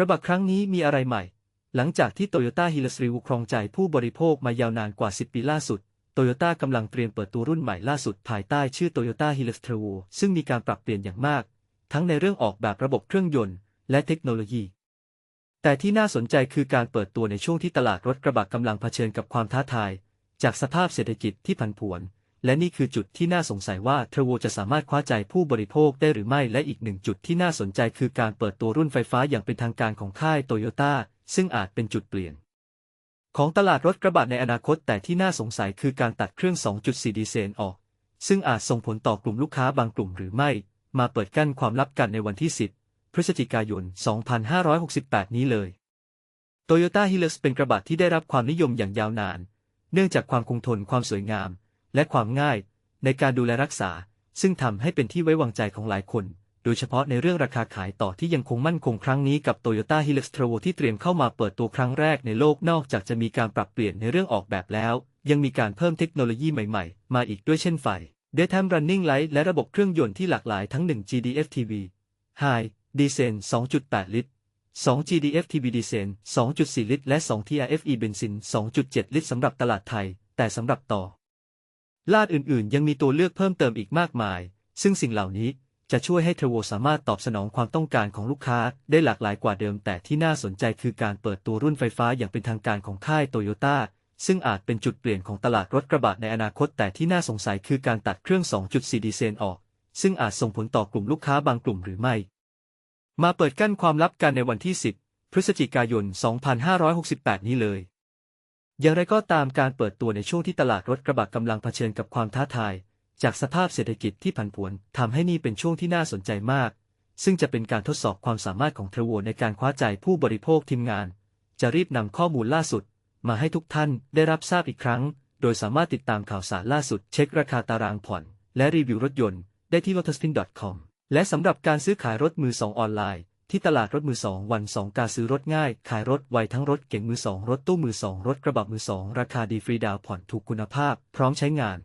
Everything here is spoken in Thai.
ระบะครั้งนี้มีอะไรใหม่ หลังจากที่ Toyota Hilux r e v ครองใจผู้บริโภคมายาวนานกว่า 10 ปีล่าสุด Toyota กำลังเตรียมเปิดตัวรุ่นใหม่ล่าสุดภายใต้ชื่อ Toyota Hilux t r e v o ซึ่งมีการปรับเปลี่ยนอย่างมาก ทั้งในเรื่องออกแบบระบบเครื่องยนต์ และเทคโนโลยี แต่ที่น่าสนใจคือการเปิดตัวในช่วงที่ตลาดรถกระบะกำลังเผชิญกับความท้าทาย จากสภาพเศรษฐกิจที่ผันผวน และนี่คือจุดที่น่าสงสัยว่าเทรโวจะสามารถคว้าใจผู้บริโภคได้หรือไม่ และอีกหนึ่งจุดที่น่าสนใจคือการเปิดตัวรุ่นไฟฟ้าอย่างเป็นทางการของค่ายโตโยต้าซึ่งอาจเป็นจุดเปลี่ยน ของตลาดรถกระบะในอนาคต แต่ที่น่าสงสัยคือการตัดเครื่อง 2.4 ดีเซลออก ซึ่งอาจส่งผลต่อกลุ่มลูกค้าบางกลุ่มหรือไม่ มาเปิดกั้นความลับกันในวันที่ 10 พฤศจิกายน 2568 นี้เลย Toyota Hilux เป็นกระบะที่ได้รับความนิยมอย่างยาวนาน เนื่องจากความคงทนความสวยงาม และความง่ายในการดูแลรักษา ซึ่งทำให้เป็นที่ไว้วางใจของหลายคน โดยเฉพาะในเรื่องราคาขายต่อที่ยังคงมั่นคงครั้งนี้กับ Toyota Hilux t r a v o ที่เตรียมเข้ามาเปิดตัวครั้งแรกในโลกนอกจากจะมีการปรับเปลี่ยนในเรื่องออกแบบแล้ว ยังมีการเพิ่มเทคโนโลยีใหม่ๆ มาอีกด้วยเช่นไฟ Daytime Running Light และระบบเครื่องยนต์ที่หลากหลายทั้ง 1 GDF-TV High ดีเซล2.8 ลิตร 2 GDF-TB ดีเซล2.4 ลิตร และ 2 TRFE เบนซิน 2.7 ลิตรสำหรับตลาดไทย แต่สำหรับต่อ ลาดอื่นๆ ยังมีตัวเลือกเพิ่มเติมอีกมากมาย ซึ่งสิ่งเหล่านี้จะช่วยให้เทรโวสามารถตอบสนองความต้องการของลูกค้าได้หลากหลายกว่าเดิม แต่ที่น่าสนใจคือการเปิดตัวรุ่นไฟฟ้าอย่างเป็นทางการของค่ายโตโยต้าซึ่งอาจเป็นจุดเปลี่ยนของตลาดรถกระบะในอนาคต แต่ที่น่าสงสัยคือการตัดเครื่อง 2.4 ดีเซลออก ซึ่งอาจส่งผลต่อกลุ่มลูกค้าบางกลุ่มหรือไม่ มาเปิดกั้นความลับกันในวันที่ 10 พฤศจิกายน 2568 นี้เลย อย่างไรก็ตามการเปิดตัวในช่วงที่ตลาดรถกระบะกำลังเผชิญกับความท้าทาย จากสภาพเศรษฐกิจที่ผันผวนทำให้นี่เป็นช่วงที่น่าสนใจมาก ซึ่งจะเป็นการทดสอบความสามารถของเทรโวในการคว้าใจผู้บริโภคทีมงาน จะรีบนำข้อมูลล่าสุด มาให้ทุกท่านได้รับทราบอีกครั้ง โดยสามารถติดตามข่าวสารล่าสุดเช็คราคาตารางผ่อน และรีวิวรถยนต์ได้ที่ lotuspin.com และสำหรับการซื้อขายรถมือสองออนไลน์ ที่ตลาดรถมือสองวันสองการซื้อรถง่าย ขายรถไวทั้งรถเก๋งมือสองรถตู้มือสองรถกระบะมือสองราคาดีฟรีดาวผ่อนถูกคุณภาพ พร้อมใช้งาน